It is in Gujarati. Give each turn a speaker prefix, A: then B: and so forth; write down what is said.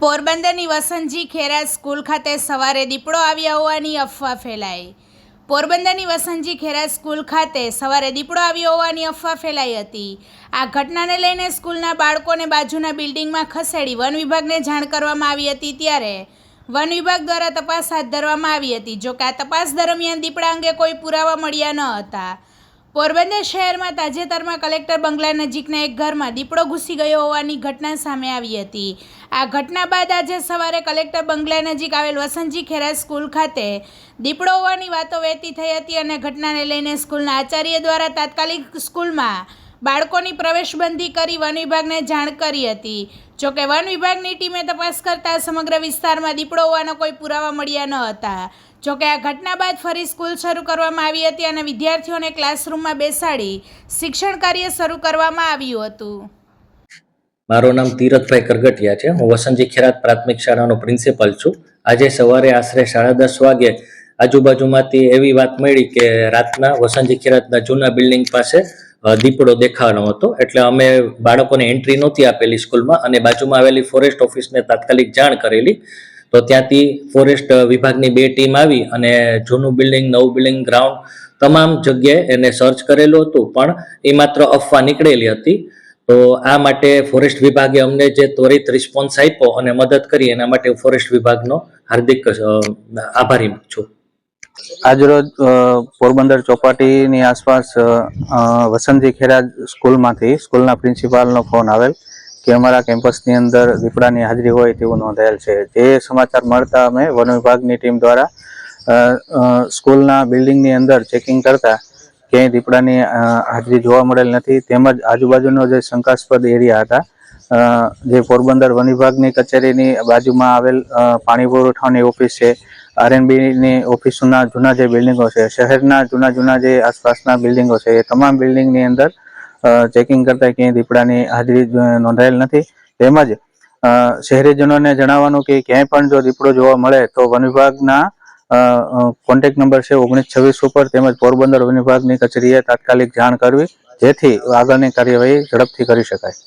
A: પોરબંદરની વસંતજી ખેરા સ્કૂલ ખાતે સવારે દીપડો આવ્યા હોવાની અફવા ફેલાઈ. પોરબંદરની વસંતજી ખેરા સ્કૂલ ખાતે સવારે દીપડો આવ્યો હોવાની અફવા ફેલાઈ હતી. આ ઘટનાને લઈને સ્કૂલના બાળકોને બાજુના બિલ્ડિંગમાં ખસેડી વન વિભાગને જાણ કરવામાં આવી હતી ત્યારે વન વિભાગ દ્વારા તપાસ હાથ ધરવામાં આવી હતી જોકે આ તપાસ દરમિયાન દીપડા અંગે કોઈ પુરાવા મળ્યા ન હતા. પોરબંદર શહેરમાં તાજેતરમાં કલેક્ટર બંગલા નજીકના એક ઘરમાં દીપડો ઘૂસી ગયો હોવાની ઘટના સામે આવી હતી. આ ઘટના બાદ આજે સવારે કલેક્ટર બંગલા નજીક આવેલ વસંતજી ખેરા સ્કૂલ ખાતે દીપડો હોવાની વાતો વહેતી થઈ હતી અને ઘટનાને લઈને સ્કૂલના આચાર્ય દ્વારા તાત્કાલિક સ્કૂલમાં બાળકોની પ્રવેશબંધી કરી વન વિભાગને જાણ કરી હતી. જોકે વન વિભાગની ટીમે તપાસ કરતા સમગ્ર વિસ્તારમાં દીપડો હોવાના કોઈ પુરાવા મળ્યા ન હતા. જોકે આ ઘટના બાદ ફરી સ્કૂલ શરૂ કરવામાં આવી હતી અને વિદ્યાર્થીઓને ક્લાસરૂમમાં બેસાડી શિક્ષણ કાર્ય શરૂ કરવામાં આવ્યું હતું.
B: મારું નામ તીરથભાઈ કરગટિયા છે. હું વસંતજી ખેરાત પ્રાથમિક શાળાનો પ્રિન્સિપલ છું. આજે સવારે આશરે સાડા દસ વાગે આજુબાજુમાંથી એવી વાત મળી કે રાતના વસંતજી ખેરાતના જૂના બિલ્ડિંગ પાસે દીપડો દેખાવાનો હતો. એટલે અમે બાળકોને એન્ટ્રી નહોતી આપેલી સ્કૂલમાં અને બાજુમાં આવેલી ફોરેસ્ટ ઓફિસને તાત્કાલિક જાણ કરેલી. તો ત્યાંથી ફોરેસ્ટ વિભાગની બે ટીમ આવી અને જૂનું બિલ્ડિંગ નવું બિલ્ડિંગ ગ્રાઉન્ડ તમામ જગ્યાએ એને સર્ચ કરેલું હતું. પણ એ માત્ર અફવા નીકળેલી હતી. તો આ માટે ફોરેસ્ટ વિભાગે અમને જે ત્વરિત રિસ્પોન્સ આપ્યો અને મદદ કરી એના માટે ફોરેસ્ટ વિભાગનો હાર્દિક આભારી છું.
C: આજરોજ પોરબંદર ચોપાટીની આસપાસ વસંતજી ખેરા સ્કૂલમાંથી, સ્કૂલના પ્રિન્સિપાલનો ફોન આવેલ કે અમારા કેમ્પસની અંદર દીપડાની હાજરી હોય તેવું નોંધાયેલ છે. જે સમાચાર મળતા અમે વન વિભાગની ટીમ દ્વારા સ્કૂલના બિલ્ડિંગની અંદર ચેકિંગ કરતા ક્યાંય દીપડાની હાજરી જોવા મળેલ નથી. તેમજ આજુબાજુનો જે શંકાસ્પદ એરિયા હતા જે પોરબંદર વન વિભાગની કચેરીની બાજુમાં આવેલ પાણી પુરવઠાની ઓફિસ છે. આરએનબીની ઓફિસના જૂના જે બિલ્ડિંગો છે, શહેરના જૂના જૂના જે આસપાસના બિલ્ડિંગો છે, એ તમામ બિલ્ડિંગની અંદર ચેકિંગ કરતા ક્યાંય દીપડાની હાજરી નોંધાયેલ નથી. તેમજ શહેરીજનોને જણાવવાનું કે ક્યાંય પણ જો દીપડો જોવા મળે તો વન વિભાગના કોન્ટેક્ટ નંબર છે ઓગણીસ છવ્વીસ ઉપર તેમજ પોરબંદર વન વિભાગની કચેરીએ તાત્કાલિક જાણ કરવી, જેથી આગળની કાર્યવાહી ઝડપથી કરી શકાય.